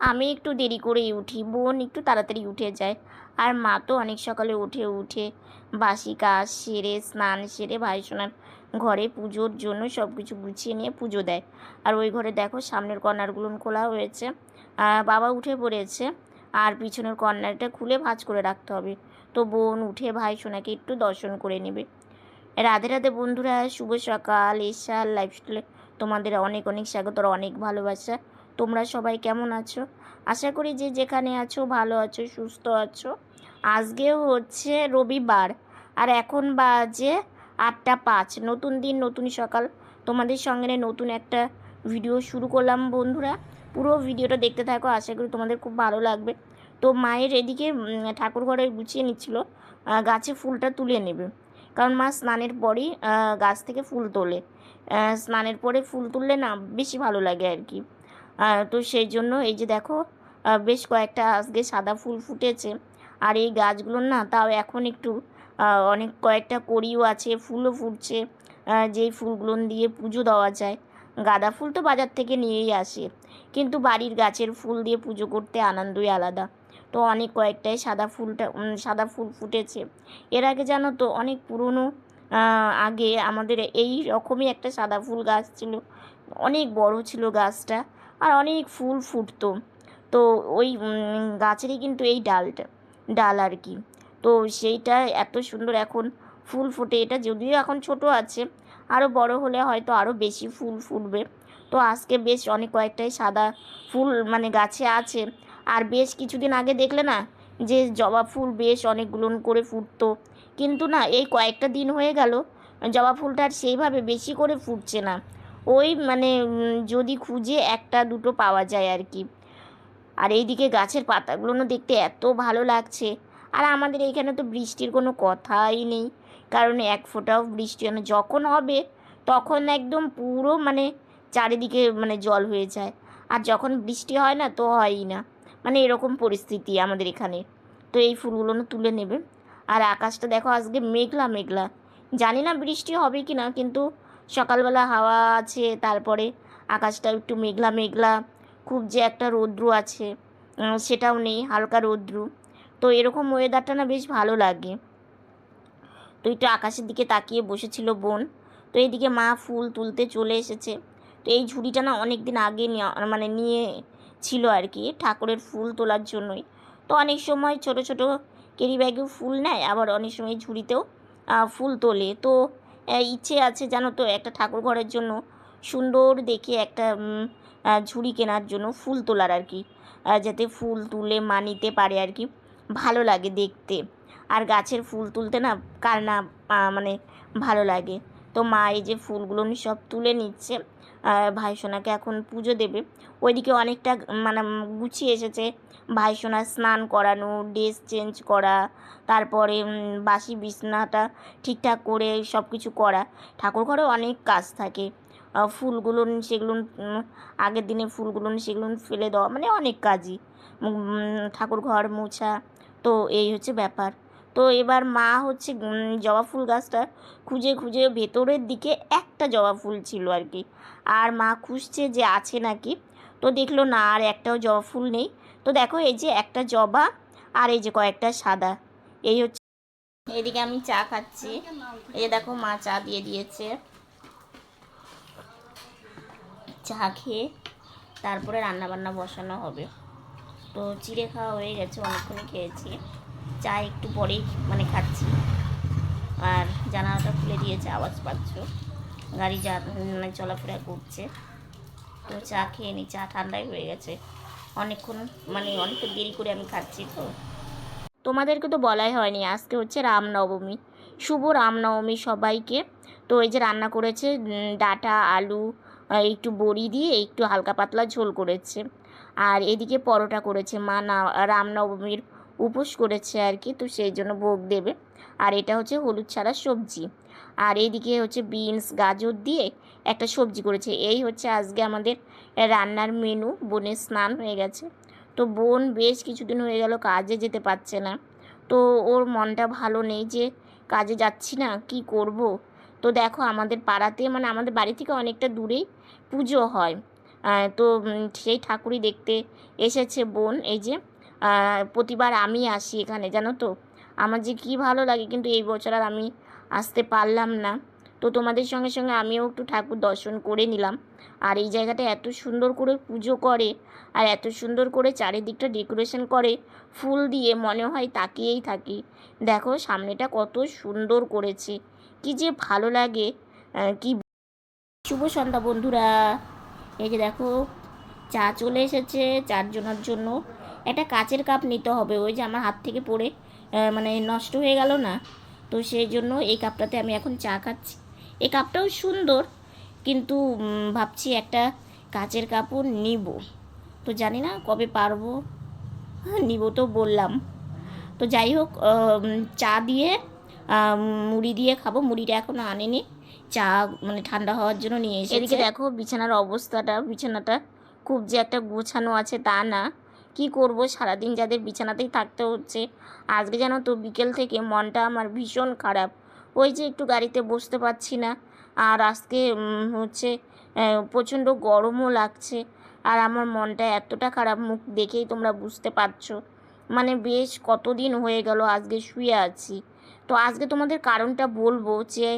আমি একটু দেরি করেই উঠি, বোন একটু তাড়াতাড়ি উঠে যায়। আর মা তো অনেক সকালে উঠে উঠে বাসি কাজ সেরে, স্নান সেরে ভাই সোনার ঘরে পুজোর জন্য সব কিছু গুছিয়ে নিয়ে পুজো দেয়। আর ওই ঘরে দেখো সামনের কর্নারগুলো খোলা হয়েছে। বাবা উঠে পড়েছে। আর পিছনের কর্নারটা খুলে ভাঁজ করে রাখতে হবে। তো বোন উঠে ভাই সোনাকে একটু দর্শন করে নেবে। রাধে রাধে বন্ধুরা, শুভ সকাল। এশার লাইফস্টাইলে তোমাদের অনেক অনেক স্বাগত অনেক ভালোবাসা। তোমরা সবাই কেমন আছো? আশা করি যে যেখানে আছো ভালো আছো, সুস্থ আছো। আজকেও হচ্ছে রবিবার আর এখন বাজে আটটা পাঁচ। নতুন দিন, নতুন সকাল। তোমাদের সঙ্গে নতুন একটা ভিডিও শুরু করলাম বন্ধুরা। পুরো ভিডিওটা দেখতে থাকো, আশা করি তোমাদের খুব ভালো লাগবে। তো মায়ের এদিকে ঠাকুর ঘরে গুছিয়ে নিচ্ছিল গাছে ফুলটা তুলে নেবে। কারণ মা স্নানের পরই গাছ থেকে ফুল তোলে। স্নানের পরে ফুল তুললে না বেশি ভালো লাগে আর কি। তো সেই জন্য এই যে দেখো বেশ কয়েকটা আজকে সাদা ফুল ফুটেছে। আর এই গাছগুলোর না, তাও এখন একটু অনেক কয়েকটা কড়িও আছে, ফুলও ফুটছে যেই ফুলগুলো দিয়ে পুজো দেওয়া যায়। গাঁদা ফুল তো বাজার থেকে নিয়েই আসে, কিন্তু বাড়ির গাছের ফুল দিয়ে পুজো করতে আনন্দই আলাদা। তো অনেক কয়েকটাই সাদা ফুলটা সাদা ফুল ফুটেছে। এর আগে জানো তো, অনেক পুরনো আগে আমাদের এই রকমই একটা সাদা ফুল গাছ ছিল, অনেক বড় ছিল গাছটা। আর অনেক ফুল ফুটতো। তো ওই গাছেরই কিন্তু এই ডালটা, ডাল আর কি। তো সেইটা এত সুন্দর এখন ফুল ফোটে। এটা যদিও এখন ছোট আছে আরও বড় হলে হয়তো আরও বেশি ফুল ফুটবে। তো আজকে বেশ অনেক কয়েকটাই সাদা ফুল মানে গাছে আছে। আর বেশ কিছুদিন আগে দেখলে না, যে জবা ফুল বেশ অনেকগুলো করে ফুটতো। কিন্তু না, এই কয়েকটা দিন হয়ে গেল, জবা ফুলটা আর সেইভাবে বেশি করে ফুটছে না। ওই মানে যদি খুঁজে একটা দুটো পাওয়া যায় আর কি। আর এইদিকে গাছের পাতাগুলো দেখতে এত ভালো লাগছে। আর আমাদের এইখানে তো বৃষ্টির কোনো কথাই নেই। কারণ এক ফোঁটাও বৃষ্টি হয় না যখন হবে, তখন একদম পুরো মানে চারিদিকে মানে জল হয়ে যায়। আর যখন বৃষ্টি হয় না, তো হয়ই না। মানে এরকম পরিস্থিতি আমাদের এখানে। তো এই ফুলগুলো তুলে নেবে। আর আকাশটা দেখো আজকে মেঘলা মেঘলা। জানি না বৃষ্টি হবে কি না কিন্তু সকালবেলা হাওয়া আছে, তারপরে আকাশটা একটু মেঘলা মেঘলা, খুব যে একটা রৌদ্র আছে সেটাও নেই, হালকা রৌদ্র। তো এরকম ওয়েদারটা না বেশ ভালো লাগে। তো একটু আকাশের দিকে তাকিয়ে বসেছিল বোন। তো এইদিকে মা ফুল তুলতে চলে এসেছে। তো এই ঝুড়িটা না অনেক দিন আগে মানে নিয়ে ছিল আর কি ঠাকুরের ফুল তোলার জন্যই। তো অনেক সময় ছোট ছোট কেরি ব্যাগেও ফুল নেয়, আবার অনেক সময় ঝুড়িতেও ফুল তোলে। তো ইচ্ছে আছে জানো তো একটা ঠাকুর ঘরের জন্য সুন্দর দেখে একটা ঝুড়ি কেনার জন্য ফুল তোলার আর কি। যাতে ফুল তুলে মানিতে পারে আর কি। ভালো লাগে দেখতে। আর গাছের ফুল তুলতে না কার না মানে ভালো লাগে। তো মা এই যে ফুলগুলো সব তুলে নিচ্ছে। আহ, ভাই সোনাকে এখন পুজো দেবে। ওইদিকে অনেকটা মানে গুছিয়ে এসেছে। ভাই সোনার স্নান করানো ড্রেস চেঞ্জ করা তারপরে বাসি বিছনাটা ঠিকঠাক করে সব কিছু করা। ঠাকুর ঘরে অনেক কাজ থাকে। ফুলগুলো সেগুলো আগের দিনে ফুলগুলো সেগুলো ফেলে দেওয়া মানে অনেক কাজই। ঠাকুর ঘর মোছা তো এই হচ্ছে ব্যাপার। তো এবার মা হচ্ছে জবা ফুল গাছটা খুঁজে খুঁজে ভেতরের দিকে একটা জবা ফুল ছিল আর কি। আর মা খুঁজছে যে আছে নাকি। তো দেখল না, আর একটাও জবা ফুল নেই। তো দেখো এই যে একটা জবা আর এই যে কয়েকটা সাদা। এই হচ্ছে এদিকে আমি চা খাচ্ছি। এই দেখো মা চা দিয়ে দিয়েছে। চা খেয়ে তারপরে রান্না বান্না বসানো হবে। তো চিড়ে খাওয়া হয়ে গেছে, অনেকক্ষণই খেয়েছি। চা একটু পরেই মানে খাচ্ছি। আর জানালাটা খুলে দিয়েছে, আওয়াজ পাচ্ছ। গাড়ি যা মানে চলাফেরা করছে। তো চা খেয়ে নি, চা ঠান্ডাই হয়ে গেছে। অনেকক্ষণ মানে অনেকটা দেরি করে আমি খাচ্ছি তো। তোমাদেরকে তো বলাই হয়নি, আজকে হচ্ছে রামনবমী। শুভ রামনবমী সবাইকে। তো এই যে রান্না করেছে ডাটা, আলু একটু বড়ি দিয়ে একটু হালকা পাতলা ঝোল করেছে। আর এদিকে পরোটা করেছে। মা না, রামনবমীর উপোস করেছে আর কি তো সেই জন্য ভোগ দেবে। আর এটা হচ্ছে হলুদ ছাড়া সবজি। আর এইদিকে হচ্ছে বিনস, গাজর দিয়ে একটা সবজি করেছে। এই হচ্ছে আজকে আমাদের রান্নার মেনু বনে স্নান হয়ে গেছে। তো বোন বেশ কিছুদিন হয়ে গেল কাজে যেতে পারছে না। তো ওর মনটা ভালো নেই যে কাজে যাচ্ছি না, কি করব? তো দেখো আমাদের পাড়াতে মানে আমাদের বাড়ি থেকে অনেকটা দূরেই পুজো হয়। তো সেই ঠাকুরই দেখতে এসেছে বোন। এই যে প্রতিবার আমি আসি এখানে, জানো তো? আমার যে কী ভালো লাগে কিন্তু এই বছর আর আমি আসতে পারলাম না। তো তোমাদের সঙ্গে সঙ্গে আমিও একটু ঠাকুর দর্শন করে নিলাম। আর এই জায়গাটা এত সুন্দর করে পুজো করে, আর এত সুন্দর করে চারিদিকটা ডেকোরেশন করে, ফুল দিয়ে মনে হয় তাকিয়েই থাকি। দেখো সামনেটা কত সুন্দর করেছে, কি যে ভালো লাগে কি শুভ সন্ধ্যা বন্ধুরা। এই যে দেখো, চা চলে এসেছে চারজনের জন্য। একটা কাচের কাপ নিতে হবে। ওই যে আমার হাত থেকে পড়ে মানে নষ্ট হয়ে গেল না। তো সেই জন্য এই কাপটাতে আমি এখন চা খাচ্ছি। এই কাপটাও সুন্দর, কিন্তু ভাবছি একটা কাচের কাপও নিব। তো জানি না কবে পারব। নিব তো বললাম। তো যাই হোক চা দিয়ে মুড়ি দিয়ে খাব। মুড়িটা এখনও আনেনি। চা মানে ঠান্ডা হওয়ার জন্য নিয়ে এসে এদিকে দেখো বিছানার অবস্থাটা, বিছানাটা খুব যে একটা গোছানো আছে তা না। কি করব? সারাদিন যাদের বিছানাতেই থাকতে হচ্ছে। আজকে জানো তো বিকেল থেকে মনটা আমার ভীষণ খারাপ। ওই যে একটু গাড়িতে বসতে পারছি না। আর আজকে হচ্ছে প্রচণ্ড গরমও লাগছে। আর আমার মনটা এতটা খারাপ, মুখ দেখেই তোমরা বুঝতে পারছ। মানে বেশ কতদিন হয়ে গেল আজকে শুয়ে আছি। তো আজকে তোমাদের কারণটা বলব যে,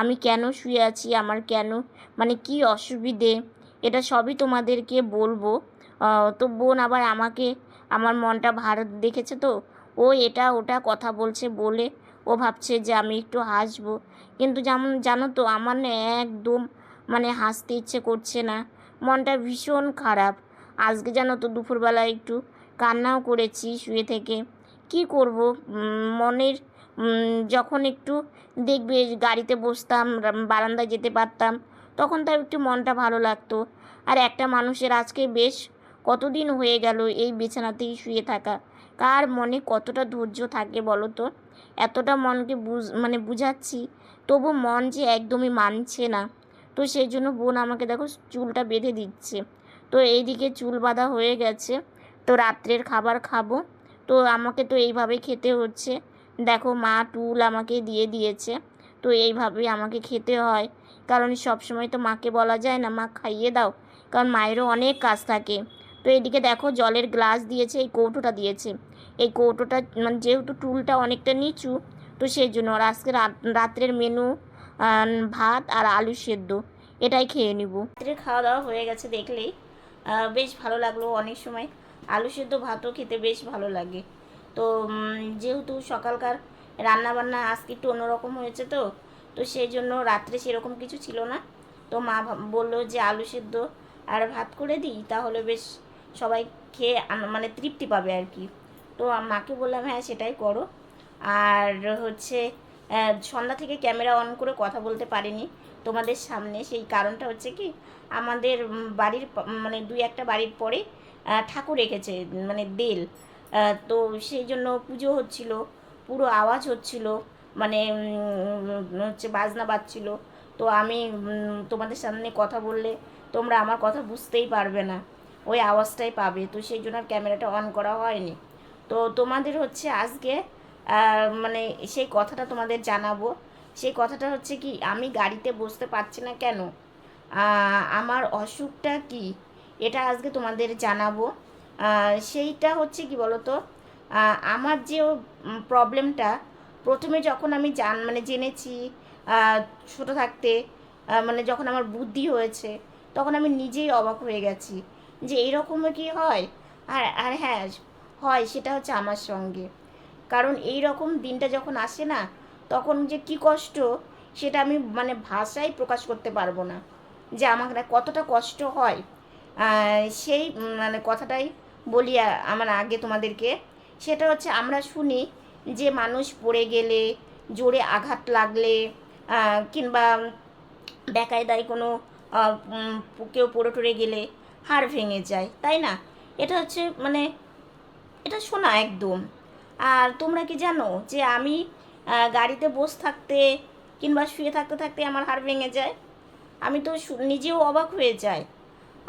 আমি কেন শুয়ে আছি? আমার কেন মানে কি অসুবিধে? এটা সবই তোমাদেরকে বলব। তো বোন আবার আমাকে, আমার মনটা ভার দেখেছে তো? ও এটা ওটা কথা বলছে বলে ও ভাবছে যে আমি একটু হাসবো। কিন্তু যেমন জানো তো, আমার না একদম মানে হাসতে ইচ্ছে করছে না। মনটা ভীষণ খারাপ। আজকে জানো তো, দুপুরবেলা একটু কান্নাও করেছি শুয়ে থেকে। কি করব? মনের যখন একটু দেখবে গাড়িতে বসতাম বারান্দায় যেতে পারতাম, তখন তার একটু মনটা ভালো লাগতো। আর একটা মানুষের আজকে বেশ কতদিন হয়ে গেল এই বিছানাতেই শুয়ে থাকা? কার মনে কতটা ধৈর্য থাকে বলো তো? এতটা মনকে বুঝ মানে বুঝাচ্ছি, তবু মন যে একদমই মানছে না। তো সেই জন্য বোন আমাকে দেখো চুলটা বেঁধে দিচ্ছে। তো এইদিকে চুল বাঁধা হয়ে গেছে, তো রাত্রের খাবার খাব। তো আমাকে তো এইভাবে খেতে হচ্ছে। দেখো মা টুল আমাকে দিয়ে দিয়েছে, তো এইভাবেই আমাকে খেতে হয়। কারণ সব সময় তো মাকে বলা যায় না, মা খাইয়ে দাও। কারণ মায়েরও অনেক কাজ থাকে। তো এদিকে দেখো জলের গ্লাস দিয়েছে, এই কৌটোটা দিয়েছে। এই কৌটোটা মানে যেহেতু টুলটা অনেকটা নিচু, তো সেই জন্য আর আজকে রাত- রাত্রের মেনু ভাত আর আলু সেদ্ধ, এটাই খেয়ে নিব। রাত্রের খাওয়া দাওয়া হয়ে গেছে দেখলেই বেশ ভালো লাগল অনেক সময়। আলু সেদ্ধ ভাতও খেতে বেশ ভালো লাগে। তো যেহেতু সকালকার রান্না বান্না আজকে একটু অন্যরকম হয়েছে তো তো সেই জন্য রাত্রে সেরকম কিছু ছিল না। তো মা বলল যে আলু সেদ্ধ আর ভাত করে দিই, তাহলে বেশ সবাই খেয়ে মানে তৃপ্তি পাবে আর কি। তো মাকে বললাম হ্যাঁ সেটাই করো। আর হচ্ছে সন্ধ্যা থেকে ক্যামেরা অন করে কথা বলতে পারিনি তোমাদের সামনে। সেই কারণটা হচ্ছে কি, আমাদের বাড়ির মানে দুই একটা বাড়ির পরে ঠাকুর রেখেছে মানে দেল। তো সেই জন্য পুজো হচ্ছিল, পুরো আওয়াজ হচ্ছিল মানে হচ্ছে বাজনা বাজছিল। তো আমি তোমাদের সামনে কথা বললে তোমরা আমার কথা বুঝতেই পারবে না। ওই আওয়াজটাই পাবে। তো সেই জন্য আর ক্যামেরাটা অন করা হয়নি। তো তোমাদের হচ্ছে আজকে মানে সেই কথাটা তোমাদের জানাব। সেই কথাটা হচ্ছে কি, আমি গাড়িতে বসতে পারছি না কেন? আমার অসুখটা কি? এটা আজকে তোমাদের জানাব। সেইটা হচ্ছে কি বলতো আমার যে প্রবলেমটা প্রথমে যখন আমি জান মানে জেনেছি ছোট থাকতে মানে যখন আমার বুদ্ধি হয়েছে, তখন আমি নিজেই অবাক হয়ে গেছি। যে এইরকমও কি হয়? আর আর হ্যাঁ হয় সেটা হচ্ছে আমার সঙ্গে। কারণ এই রকম দিনটা যখন আসে না, তখন যে কি কষ্ট সেটা আমি মানে ভাষায় প্রকাশ করতে পারব না। যে আমার কতটা কষ্ট হয়। সেই মানে কথাটাই বলি আমার আগে তোমাদেরকে। সেটা হচ্ছে আমরা শুনি যে মানুষ পড়ে গেলে জোরে আঘাত লাগলে কিংবা বেকায়দায় কোনো কেউ পড়ে টরে গেলে হাড় ভেঙে যায়, তাই না? এটা হচ্ছে মানে এটা শোনা একদম। আর তোমরা কি জানো যে আমি গাড়িতে বসে থাকতে কিংবা শুয়ে থাকতে থাকতে আমার হাড় ভেঙে যায়? আমি তো নিজেও অবাক হয়ে যাই।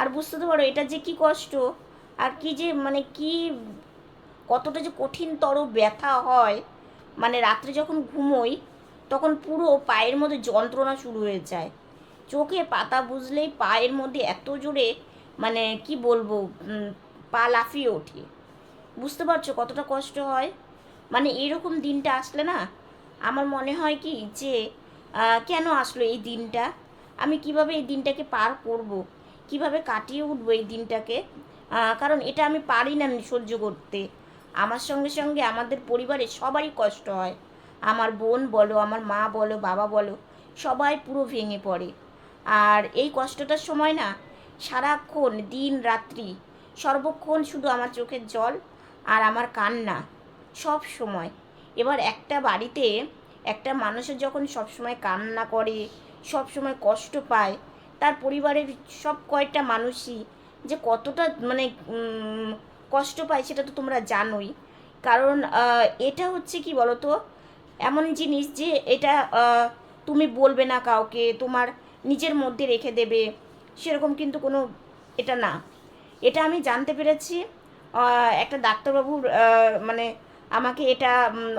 আর বুঝতে তো পারো এটা যে কি কষ্ট, আর কি যে মানে কি, কতটা যে কঠিনতর ব্যথা হয়। মানে রাত্রে যখন ঘুমোই, তখন পুরো পায়ের মধ্যে যন্ত্রণা শুরু হয়ে যায়। চোখে পাতা বুঝলেই পায়ের মধ্যে এত জোরে মানে কি বলব পা লাফিয়ে ওঠে। বুঝতে পারছ কতটা কষ্ট হয়? মানে এরকম দিনটা আসলে না, আমার মনে হয় কি যে কেন আসলো এই দিনটা? আমি কীভাবে এই দিনটাকে পার করব? কীভাবে কাটিয়ে উঠবো এই দিনটাকে? কারণ এটা আমি পারি না সহ্য করতে। আমার সঙ্গে সঙ্গে আমাদের পরিবারে সবারই কষ্ট হয়। আমার বোন বলো, আমার মা বলো, বাবা বলো, সবাই পুরো ভেঙে পড়ে। আর এই কষ্টটার সময় না সারাক্ষণ, দিন, রাত্রি। সর্বক্ষণ শুধু আমার চোখের জল আর আমার কান্না, সব সময়। এবার একটা বাড়িতে একটা মানুষের যখন সব সময় কান্না করে, সব সময় কষ্ট পায়, তার পরিবারের সব কয়েকটা মানুষই যে কতটা মানে কষ্ট পায় সেটা তো তোমরা জানোই। কারণ এটা হচ্ছে কি বলো তো এমন জিনিস যে এটা তুমি বলবে না কাউকে, তোমার নিজের মধ্যে রেখে দেবে। সেরকম কিন্তু কোনো এটা না। এটা আমি জানতে পেরেছি একটা ডাক্তারবাবুর মানে আমাকে এটা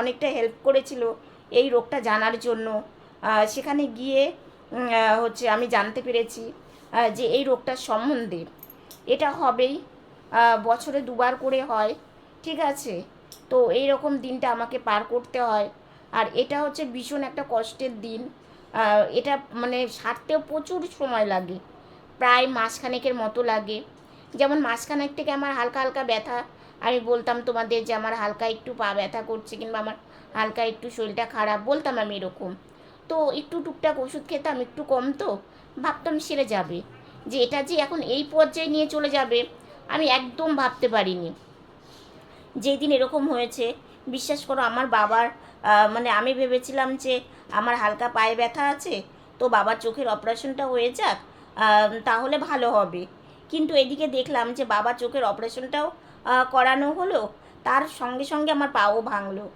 অনেকটা হেল্প করেছিল এই রোগটা জানার জন্য। সেখানে গিয়ে হচ্ছে আমি জানতে পেরেছি যে এই রোগটার সম্বন্ধে। এটা হবেই বছরে দুবার করে হয়, ঠিক আছে? তো এই রকম দিনটা আমাকে পার করতে হয়। আর এটা হচ্ছে ভীষণ একটা কষ্টের দিন। এটা মানে সারতেও প্রচুর সময় লাগে। প্রায় মাসখানেকের মতো লাগে। যেমন মাসখানেক থেকে আমার হালকা হালকা ব্যথা। আমি বলতাম তোমাদের যে আমার হালকা একটু পা ব্যথা করছে কিংবা আমার হালকা একটু শরীরটা খারাপ, বলতাম আমি এরকম। তো একটু টুকটাক ওষুধ খেতাম, একটু কম তো। ভাবতাম সেরে যাবে। যে এটা যে এখন এই পর্যায়ে নিয়ে চলে যাবে, আমি একদম ভাবতে পারিনি। যেদিন এরকম হয়েছে, বিশ্বাস করো আমার বাবার মানে আমি ভেবেছিলাম যে আমার হালকা পায়ে ব্যথা আছে, তো বাবার চোখের অপারেশনটা হয়ে যাক। তাহলে ভালো হবে। কিন্তু এদিকে দেখলাম যে বাবা চোখের অপারেশনটাও করানো হলো, তার সঙ্গে সঙ্গে আমার পাও ভাঙলো।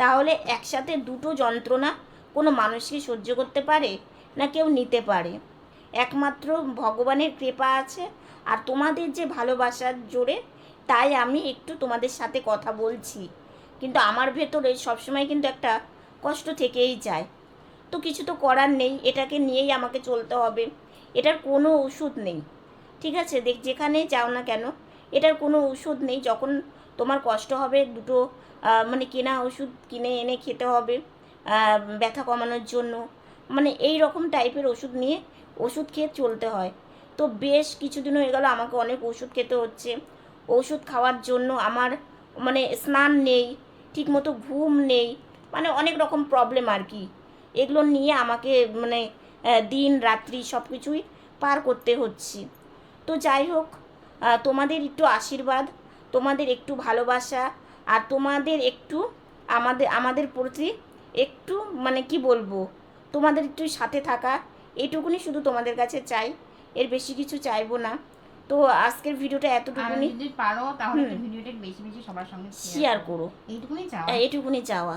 তাহলে একসাথে দুটো যন্ত্রণা কোনো মানুষ কি সহ্য করতে পারে না কেউ নিতে পারে? একমাত্র ভগবানের কৃপা আছে আর তোমাদের যে ভালোবাসার জোরে, তাই আমি একটু তোমাদের সাথে কথা বলছি। কিন্তু আমার ভেতরে সবসময় কিন্তু একটা কষ্ট থেকেই যায়। তো কিছু তো করার নেই, এটাকে নিয়েই আমাকে চলতে হবে। এটার কোনো ওষুধ নেই। ঠিক আছে? দেখ, যেখানে যাও না কেন, এটার কোনো ওষুধ নেই। যখন তোমার কষ্ট হবে, দুটো মানে কেনা ওষুধ কিনে এনে খেতে হবে ব্যথা কমানোর জন্য মানে এই রকম টাইপের ওষুধ নিয়ে ওষুধ খেয়ে চলতে হয়। তো বেশ কিছুদিন হয়ে গেল, আমাকে অনেক ওষুধ খেতে হচ্ছে। ওষুধ খাওয়ার জন্য আমার মানে স্নান নেই, ঠিকমতো ঘুম নেই মানে অনেক রকম প্রবলেম আর কি। এগুলো নিয়ে আমাকে মানে দিন রাত্রি সব কিছুই পার করতে হচ্ছে। তো যাই হোক তোমাদের একটু আশীর্বাদ তোমাদের একটু ভালোবাসা আর তোমাদের একটু আমাদের আমাদের প্রতি একটু মানে কি বলব তোমাদের একটু সাথে থাকা এইটুকুনি শুধু তোমাদের কাছে চাই এর বেশি কিছু চাইব না। তো আজকের ভিডিওটা এতটুকুনি। যদি পারো তাহলে ভিডিওটা বেশি বেশি সবার সঙ্গে শেয়ার করো। এইটুকুনি চাও হ্যাঁ, এটুকুনি চাওয়া।